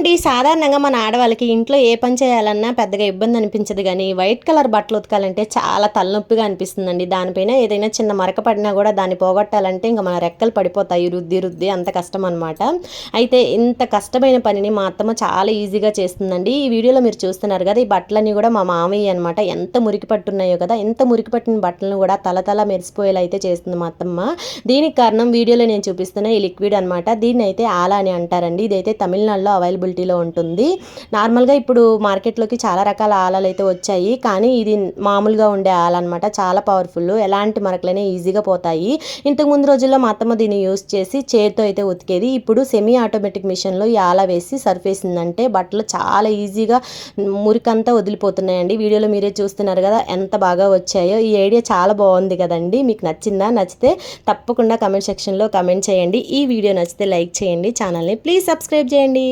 అండి సాధారణంగా మన ఆడవాళ్ళకి ఇంట్లో ఏ పని చేయాలన్నా పెద్దగా ఇబ్బంది అనిపించదు కానీ వైట్ కలర్ బట్టలు ఉతకాలంటే చాలా తలనొప్పిగా అనిపిస్తుందండి. దానిపైన ఏదైనా చిన్న మరక పడినా కూడా దాన్ని పోగొట్టాలంటే ఇంకా మన రెక్కలు పడిపోతాయి రుద్ది రుద్ది అంత కష్టం అనమాట అయితే ఇంత కష్టమైన పనిని మా అత్తమ్మ చాలా ఈజీగా చేస్తుందండి. ఈ వీడియోలో మీరు చూస్తున్నారు కదా ఈ బట్టలన్నీ కూడా మా మామయ్య అనమాట ఎంత మురికి పట్టున్నాయో కదా ఎంత మురికి పట్టిన బట్టలను కూడా తల తల మెరిసిపోయేలా అయితే చేస్తుంది మా అత్తమ్మ. దీనికి కారణం వీడియోలో నేను చూపిస్తున్న ఈ లిక్విడ్ అనమాట దీన్ని అయితే ఆలా అని అంటారండి. ఇదైతే తమిళనాడులో అవైలబుల్ అవైలబిలిటీలో ఉంటుంది. నార్మల్గా ఇప్పుడు మార్కెట్లోకి చాలా రకాల ఆలాలు అయితే వచ్చాయి. కానీ ఇది మామూలుగా ఉండే ఆల అనమాట చాలా పవర్ఫుల్ ఎలాంటి మరకలనే ఈజీగా పోతాయి. ఇంతకు ముందు రోజుల్లో మా అత్తమ్మ దీన్ని యూస్ చేసి చేతితో అయితే ఉతికేది. ఇప్పుడు సెమీ ఆటోమేటిక్ మిషన్లో ఈ ఆల వేసి సర్ఫేసిందంటే బట్టలు చాలా ఈజీగా మురికంతా వదిలిపోతున్నాయండి. వీడియోలో మీరే చూస్తున్నారు కదా ఎంత బాగా వచ్చాయో. ఈ ఐడియా చాలా బాగుంది కదండి. మీకు నచ్చిందా? నచ్చితే తప్పకుండా కమెంట్ సెక్షన్లో కమెంట్ చేయండి. ఈ వీడియో నచ్చితే లైక్ చేయండి. ఛానల్ని ప్లీజ్ సబ్స్క్రైబ్ చేయండి.